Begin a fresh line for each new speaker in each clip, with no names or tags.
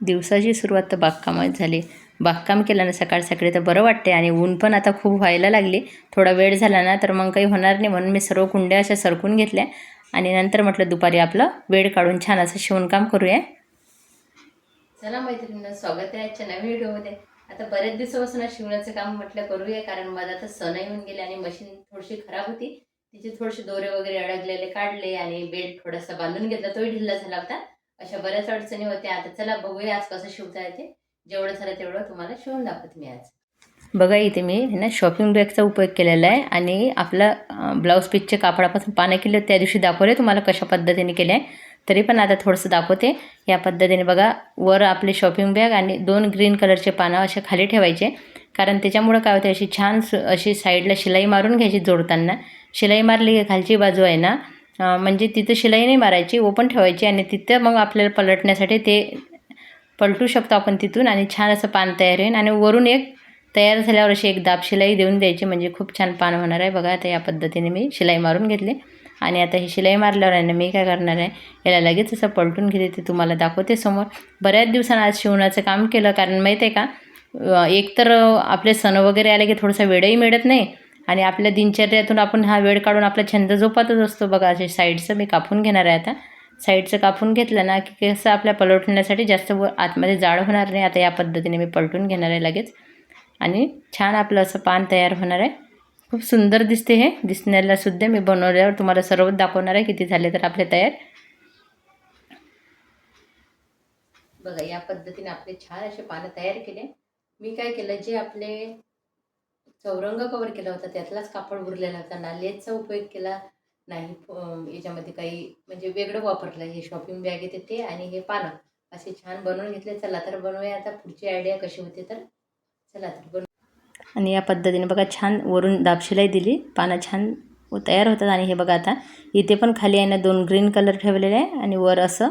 दिवसाची सुरुवात तर बागकामात झाली. बागकाम केलं ना सकाळ सकाळी तर बरं वाटते आणि ऊन पण आता खूप व्हायला लागली. थोडा वेळ झाला ना तर मग काही होणार नाही म्हणून मी सर्व कुंड्या अशा सरकून घेतल्या. आणि नंतर म्हटलं दुपारी आपलं वेळ काढून छान असं शिवणकाम करूया. चला मैत्रिणींना स्वागत आहे आजच्या नवीन व्हिडिओमध्ये. आता बरेच दिवसापासून शिवण्याचं काम म्हटलं करूया कारण माझा आता सण येऊन गेले आणि मशीन थोडीशी खराब होती. तिचे थोडेसे दोरे वगैरे अडकलेले काढले आणि बेल्ट थोडासा बांधून घेतला तोही ढिल्ला झाला होता. अशा बऱ्याच अडचणी होत्या. आता चला बघूया आज कसं शिवता येते जेवढं झालं तेवढं तुम्हाला शिवून दाखवत मी आज. बघा इथे मी ना शॉपिंग बॅगचा उपयोग केलेला आहे आणि आपला ब्लाऊज पीसचे कापडापासून पानं केले त्या दिवशी दाखवले. तुम्हाला कशा पद्धतीने केले आहे. तरी पण आता थोडंसं दाखवते. या पद्धतीने बघा वर आपले शॉपिंग बॅग आणि दोन ग्रीन कलरचे पानं असे खाली ठेवायचे. कारण त्याच्यामुळं काय होते अशी छान अशी साईडला शिलाई मारून घ्यायची जोडताना. शिलाई मारली की खालची बाजू आहे ना म्हणजे तिथं शिलाई नाही मारायची ओपन ठेवायची आणि तिथं मग आपल्याला पलटण्यासाठी ते पलटू शकतो आपण तिथून आणि छान असं पान तयार होईल. आणि वरून एक तयार झाल्यावर अशी एक दाब शिलाई देऊन द्यायची म्हणजे खूप छान पान होणार आहे. बघा आता या पद्धतीने मी शिलाई मारून घेतली. आणि आता ही शिलाई मारल्यावर आहे ना मी काय करणार आहे याला लगेच असं पलटून घेते ते तुम्हाला दाखवते समोर. बऱ्याच दिवसांना आज शिवणाचं काम केलं कारण माहीत आहे का एकतर एक तर आपले सण वगैरे आले की थोडासा वेळही मिळत नाही. आणि आपल्या दिनचर्यातून आपण हा वेळ काढून आपला छंद जोपातच असतो. बघा असे साईडचं मी कापून घेणार आहे आता. साईडचं कापून घेतलं ना की कसं आपल्या पलटण्यासाठी जास्त व आतमध्ये जाड होणार नाही. आता या पद्धतीने मी पलटून घेणार आहे लगेच. आणि छान आपलं असं पान तयार होणार आहे. खूप सुंदर दिसते हे. दिसण्याला सुद्धा मी बनवल्यावर तुम्हाला सर्व दाखवणार आहे किती झाले तर आपले तयार. बघा या पद्धतीने आपले छान असे पानं तयार केले. मी काय केलं जे आपले चौरंग कवर केला होता त्यातलाच कापड उरलेला होता ना लेसचा उपयोग केला नाही याच्यामध्ये काही म्हणजे वेगळं वापरलं हे शॉपिंग बॅग येते ते आणि हे पानं. असे छान बनवून घेतले. चला तर बनवूया आता पुढची आयडिया कशी होते तर. चला तर बनवू. आणि या पद्धतीने बघा छान वरून दाबशिलाई दिली. पानं छान तयार होतात आणि हे बघा आता इथे पण खाली आहे ना दोन ग्रीन कलर ठेवलेले आहे आणि वर असं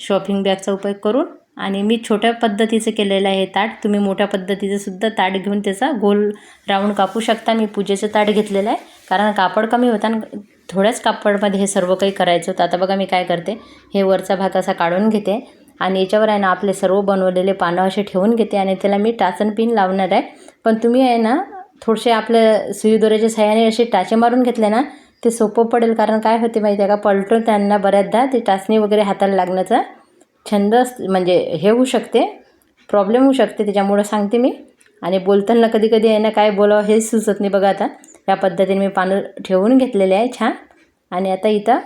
शॉपिंग बॅगचा उपयोग करून आणि मी छोट्या पद्धतीचं केलेलं आहे ताट. तुम्ही मोठ्या पद्धतीचं सुद्धा ताट घेऊन त्याचा गोल राऊंड कापू शकता. मी पूजेचं ताट घेतलेलं आहे. कारण कापड कमी होता आणि थोड्याच कापडमध्ये हे सर्व काही करायचं होतं. आता बघा मी काय करते. हे वरचा भाग असा काढून घेते. आणि याच्यावर आहे ना आपले सर्व बनवलेले पानं असे ठेवून घेते आणि त्याला मी टाचन पिन लावणार आहे. पण तुम्ही आहे ना थोडेसे आपल्या सुईदोऱ्याच्या सहाय्याने असे टाचे मारून घेतले ना ते सोपं पडेल. कारण काय होते माहिती आहे का? पलटून त्यांना बऱ्याचदा ते टाचणी वगैरे हाताला लागण्याचा छंद म्हणजे हे होऊ शकते प्रॉब्लेम होऊ शकते त्याच्यामुळं सांगते मी. आणि बोलताना कधी कधी आहे ना काय बोलावं हेच सुचत नाही बघा आता. या पद्धतीने मी पानं ठेवून घेतलेले आहे छान. आणि आता इथं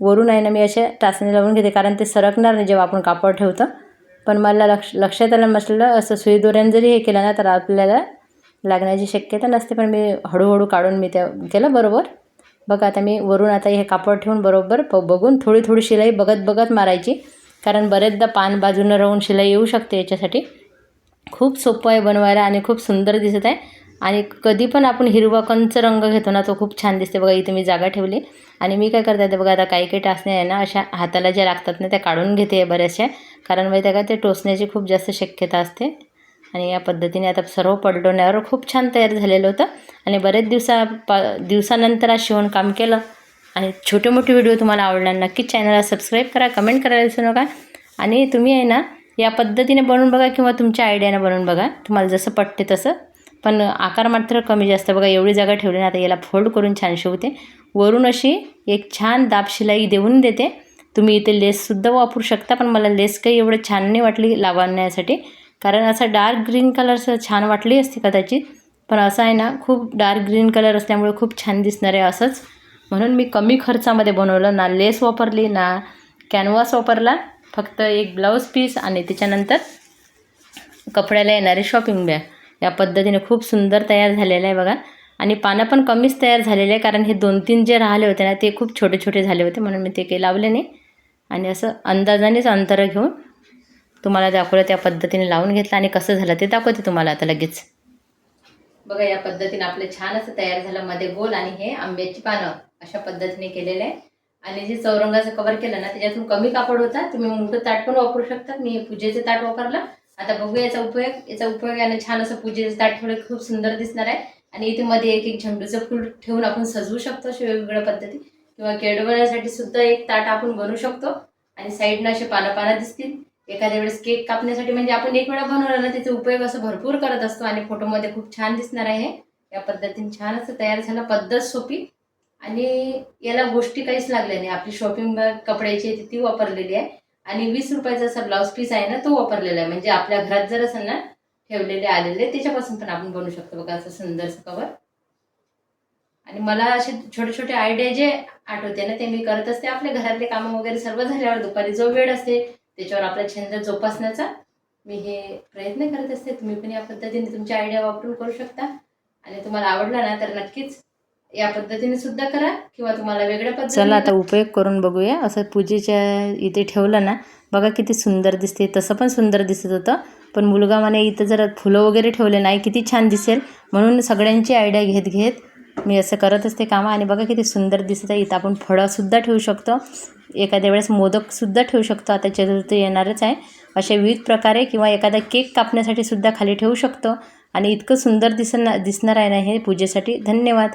वरून आहे ना मी असे टाचणी लावून घेते कारण ते सरकणार नाही जेव्हा आपण कापड ठेवतो. पण मला लक्ष लक्षात आलं नसलं असं सुई दोऱ्यानं जरी हे केलं ना तर आपल्याला लागण्याची शक्यता नसते. पण मी हळूहळू काढून मी त्या केलं बरोबर. बघा आता मी वरून आता हे कापड ठेवून बरोबर प बघून थोडी थोडी शिलाई बघत बघत मारायची. कारण बरेचदा पान बाजूनं राहून शिलाई येऊ शकते याच्यासाठी. खूप सोपं आहे बनवायला आणि खूप सुंदर दिसत आहे. आणि कधी पण आपण हिरवा कंच रंग घेतो ना तो खूप छान दिसते. बघा इथे मी जागा ठेवली. आणि मी काय करते ते बघा आता काही काही टाचण्या आहे ना अशा हाताला ज्या लागतात ना त्या काढून घेते बऱ्याचशा. कारण माहिती आहे का ते टोचण्याची खूप जास्त शक्यता असते. आणि या पद्धतीने आता सर्व पलटवण्यावर खूप छान तयार झालेलं होतं. आणि बरेच दिवसा पा दिवसानंतर आज शिवणकाम केलं. आणि छोटे मोठे व्हिडिओ तुम्हाला आवडला नक्कीच चॅनलला सबस्क्राईब करा कमेंट करायला विसरू नका. आणि तुम्ही आहे ना या पद्धतीने बनवून बघा किंवा तुमच्या आयडियानं बनवून बघा. तुम्हाला जसं पटते तसं. पण आकार मात्र कमी जास्त बघा एवढी जागा ठेवली ना आता याला फोल्ड करून छान शिवते वरून अशी एक छान दाब शिलाई देऊन देते. तुम्ही इथे लेससुद्धा वापरू शकता पण मला लेस काही एवढं छान नाही वाटली लावण्यासाठी. कारण असं डार्क ग्रीन कलरचं छान वाटली असते कदाचित. पण असं आहे ना खूप डार्क ग्रीन कलर असल्यामुळे खूप छान दिसणार आहे असंच. म्हणून मी कमी खर्चामध्ये बनवलं ना लेस वापरली ना कॅनव्हास वापरला फक्त एक ब्लाऊज पीस आणि त्याच्यानंतर कपड्याला येणारे शॉपिंग बॅग या पद्धतीने खूप सुंदर तयार झालेलं आहे बघा. आणि पानं पण कमीच तयार झालेले आहे कारण हे दोन तीन जे राहिले होते ना ते खूप छोटे छोटे झाले होते म्हणून मी ते काही लावले नाही. आणि असं अंदाजानेच अंतर घेऊन तुम्हाला दाखवलं त्या पद्धतीने लावून घेतलं आणि कसं झालं ते दाखवते तुम्हाला आता लगेच. बघा या पद्धतीने आपलं छान असं तयार झालं मध्ये गोल आणि हे आंब्याची पानं अशा पद्धतीने केलेलं आहे. आणि जे चौरंगाचं कवर केलं ना त्याच्यातून कमी कापड होता. तुम्ही मोठं ताट पण वापरू शकता मी पूजेचं ताट वापरलं. आता बघूया याचा उपयोग. याचा उपयोग याने छान असं पूजेचं ताट ठेवलं. खूप सुंदर दिसणार आहे. आणि इथे मध्ये एक एक झेंडूचं फूल ठेवून आपण सजवू शकतो अशा वेगवेगळ्या पद्धती. किंवा केडवण्यासाठी सुद्धा एक ताट आपण बनवू शकतो. आणि साईडनं असे पानं पानं दिसतील. एखाद्या वेळेस केक कापण्यासाठी म्हणजे आपण एक वेळा बनवलं ना त्याचा उपयोग असं भरपूर करत असतो आणि फोटोमध्ये खूप छान दिसणार आहे. या पद्धतीने छान असं तयार झालं पद्धत सोपी. आणि याला गोष्टी काहीच लागल्या नाही. आपली शॉपिंग बॅग कपड्याची आहे ती वापरलेली आहे. आणि वीस रुपयाचा असा ब्लाऊज पीस आहे ना तो वापरलेला आहे. म्हणजे आपल्या घरात जर असेल ना ठेवलेले आलेले त्याच्यापासून पण आपण बनवू शकतो बघा असं सुंदरसं कवर आणि मला असे छोटे छोटे आयडिया जे आठवते ना ते मी करत असते. आपल्या घरातले कामं वगैरे सर्व झाल्यावर दुपारी जो वेळ असते त्याच्यावर आपला छंद जोपासण्याचा मी हे प्रयत्न करत असते. तुम्ही पण या पद्धतीने तुमच्या आयडिया वापरून करू शकता. आणि तुम्हाला आवडला ना तर नक्कीच या पद्धतीने सुद्धा करा किंवा तुम्हाला वेगळ्या
चला आता उपयोग करून बघूया. असं पूजेच्या इथे ठेवलं ना बघा किती सुंदर दिसते. तसं पण सुंदर दिसत होतं. पण मुलगा म्हणे इथं जर फुलं वगैरे ठेवले नाही किती छान दिसेल. म्हणून सगळ्यांची आयडिया घेत घेत मी असं करत असते कामं. आणि बघा किती सुंदर दिसत आहे. इथं आपण फळंसुद्धा ठेवू शकतो. एखाद्या वेळेस मोदकसुद्धा ठेवू शकतो. आता चतुर्थी येणारच आहे. असे विविध प्रकारे किंवा एखादा केक कापण्यासाठी सुद्धा खाली ठेवू शकतो. आणि इतकं सुंदर दिसणार दिसणार आहे ना हे पूजेसाठी धन्यवाद.